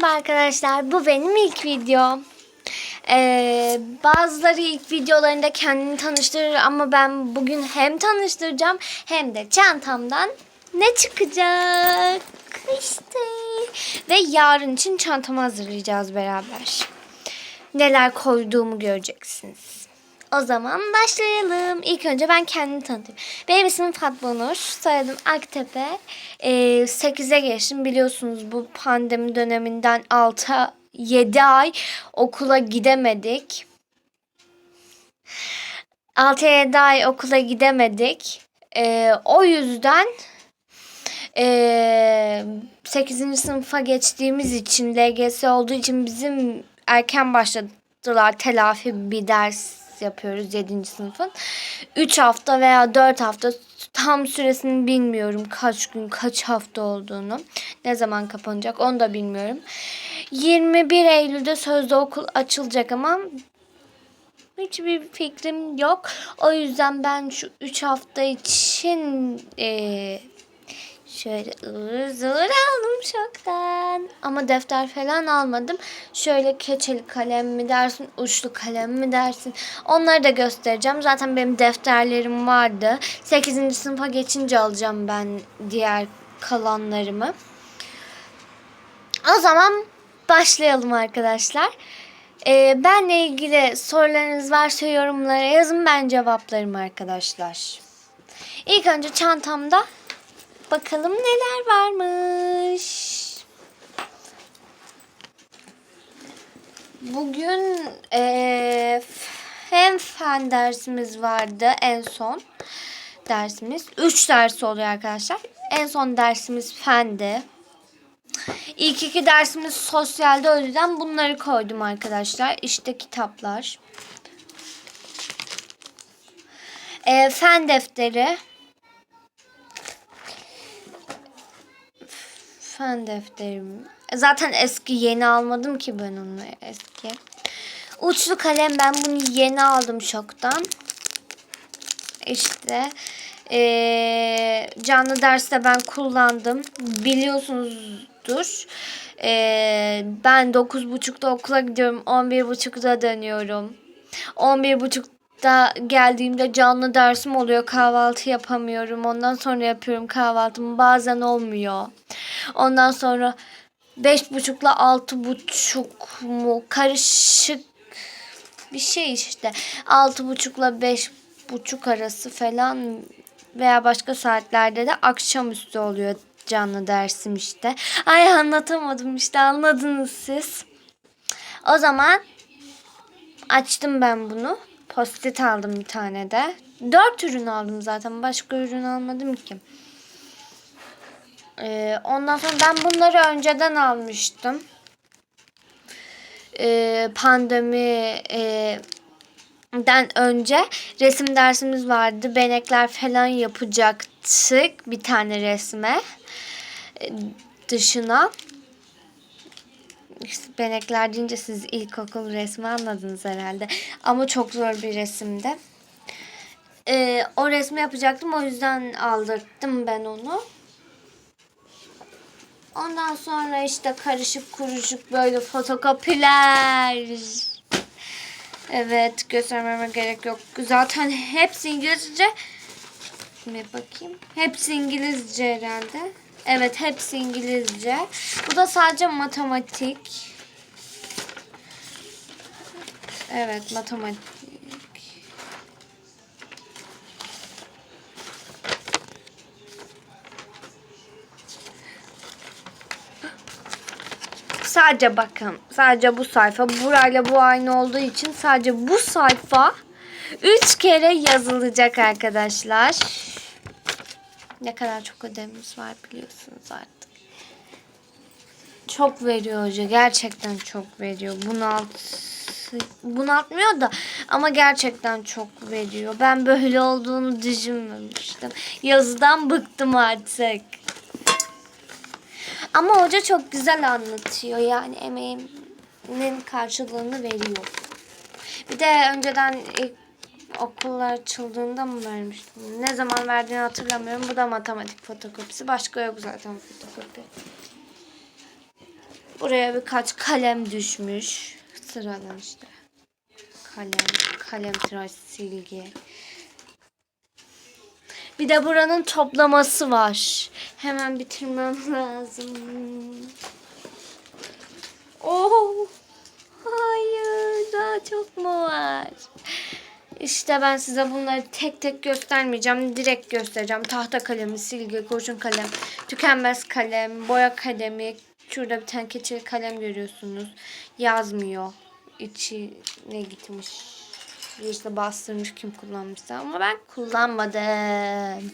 Merhaba arkadaşlar. Bu benim ilk videom. Ee, bazıları ilk videolarında kendini tanıştırır ama ben bugün hem tanıştıracağım hem de çantamdan ne çıkacak işte. Ve yarın için çantamı hazırlayacağız beraber. Neler koyduğumu göreceksiniz. O zaman başlayalım. İlk önce ben kendimi tanıtayım. Benim ismim Fatma Nur. Soyadım Aktepe. Ee, 8'e geçtim. Biliyorsunuz bu pandemi döneminden 6 7 ay okula gidemedik. 6-7 ay okula gidemedik. Ee, o yüzden ee, 8. sınıfa geçtiğimiz için LGS olduğu için bizim erken başladılar telafi bir ders yapıyoruz 7. sınıfın. 3 hafta veya 4 hafta tam süresini bilmiyorum. Kaç gün, kaç hafta olduğunu. Ne zaman kapanacak onu da bilmiyorum. 21 Eylül'de sözde okul açılacak ama hiçbir fikrim yok. O yüzden ben şu 3 hafta için eee Şöyle ıvır zıvır aldım şoktan. Ama defter falan almadım. Şöyle keçeli kalem mi dersin, uçlu kalem mi dersin? Onları da göstereceğim. Zaten benim defterlerim vardı. 8. sınıfa geçince alacağım ben diğer kalanlarımı. O zaman başlayalım arkadaşlar. Ee, benle ilgili sorularınız varsa yorumlara yazın. Ben cevaplarım arkadaşlar. İlk önce çantamda Bakalım neler varmış. Bugün eee, hem fen dersimiz vardı en son dersimiz. Üç ders oluyor arkadaşlar. En son dersimiz fendi. İlk iki dersimiz sosyalde o yüzden bunları koydum arkadaşlar. İşte kitaplar. Eee, fen defteri. Fen defterim. Zaten eski yeni almadım ki ben onu eski. Uçlu kalem ben bunu yeni aldım şoktan. İşte eee, canlı derste ben kullandım. Biliyorsunuzdur. Eee, ben 9.30'da okula gidiyorum. 11.30'da dönüyorum. 11.30'da geldiğimde canlı dersim oluyor. Kahvaltı yapamıyorum. Ondan sonra yapıyorum kahvaltımı. Bazen olmuyor. Ondan sonra beş buçukla altı buçuk mu karışık bir şey işte. Altı buçukla beş buçuk arası falan veya başka saatlerde de akşamüstü oluyor canlı dersim işte. Ay anlatamadım işte anladınız siz. O zaman açtım ben bunu. Post-it aldım bir tane de. Dört ürün aldım zaten. Başka ürün almadım ki. Ee, ondan sonra ben bunları önceden almıştım. Ee, pandemi e, den önce resim dersimiz vardı. Benekler falan yapacaktık bir tane resme e, dışına. Benekler deyince siz ilkokul resmi anladınız herhalde. Ama çok zor bir resimdi. Ee, o resmi yapacaktım o yüzden aldırttım ben onu. Ondan sonra işte karışık kuruşuk böyle fotokopiler. Evet göstermeme gerek yok. Zaten hepsi İngilizce. Bir bakayım. Hepsi İngilizce herhalde. Evet hepsi İngilizce. Bu da sadece matematik. Evet matematik. Sadece bakın. Sadece bu sayfa. Burayla bu aynı olduğu için sadece bu sayfa 3 kere yazılacak arkadaşlar. Ne kadar çok ödevimiz var biliyorsunuz artık. Çok veriyor hoca. Gerçekten çok veriyor. Bunalt bunaltmıyor da ama gerçekten çok veriyor. Ben böyle olduğunu düşünmemiştim. Yazıdan bıktım artık. Ama hoca çok güzel anlatıyor. Yani emeğimin karşılığını veriyor. Bir de önceden ilk okullar açıldığında mı vermiştim? Ne zaman verdiğini hatırlamıyorum. Bu da matematik fotokopisi. Başka yok zaten fotokopi. Buraya birkaç kalem düşmüş. Sıradan işte. Kalem, kalem tıraş, silgi. Bir de buranın toplaması var. Hemen bitirmem lazım. Oh! Hayır, daha çok mu var? İşte ben size bunları tek tek göstermeyeceğim. Direkt göstereceğim. Tahta kalemi, silgi, kurşun kalem, tükenmez kalem, boya kalemi. Şurada bir tane keçeli kalem görüyorsunuz. Yazmıyor. İçine gitmiş. Birisi bastırmış kim kullanmışsa ama ben kullanmadım.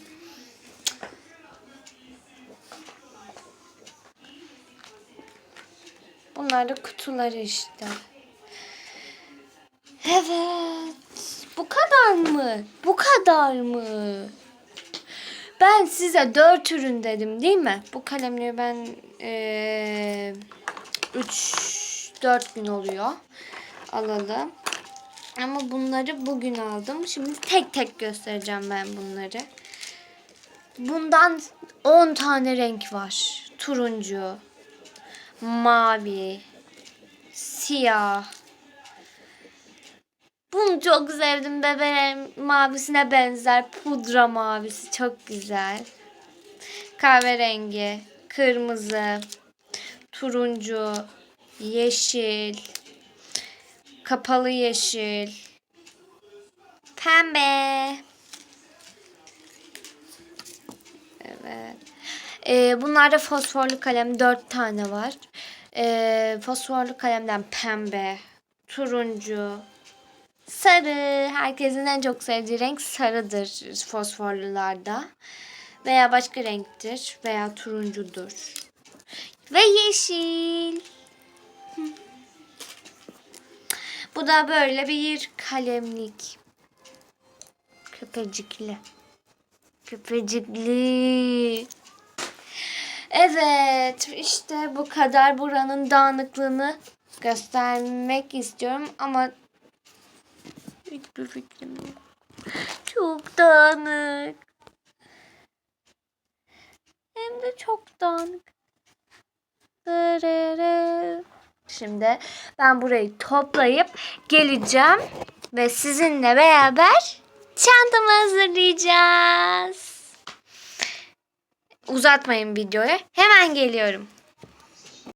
Bunlar da kutuları işte. Evet. Bu kadar mı? Bu kadar mı? Ben size dört ürün dedim değil mi? Bu kalemleri ben 3-4 gün oluyor alalı. Ama bunları bugün aldım. Şimdi tek tek göstereceğim ben bunları. Bundan 10 tane renk var. Turuncu, mavi, siyah. Bunu çok sevdim. Bebeğim mavisine benzer. Pudra mavisi çok güzel. Kahverengi, kırmızı, turuncu, yeşil, kapalı yeşil, pembe. Evet. Ee, bunlarda fosforlu kalem dört tane var. Ee, fosforlu kalemden pembe, turuncu, sarı. Herkesin en çok sevdiği renk sarıdır fosforlularda. Veya başka renktir veya turuncudur. Ve yeşil. Bu da böyle bir kalemlik. Köpecikli. Köpecikli. Evet işte bu kadar buranın dağınıklığını göstermek istiyorum ama hiçbir fikrim yok. Çok dağınık. Hem de çok dağınık. Şimdi ben burayı toplayıp geleceğim ve sizinle beraber çantamı hazırlayacağız. Uzatmayın videoyu. Hemen geliyorum.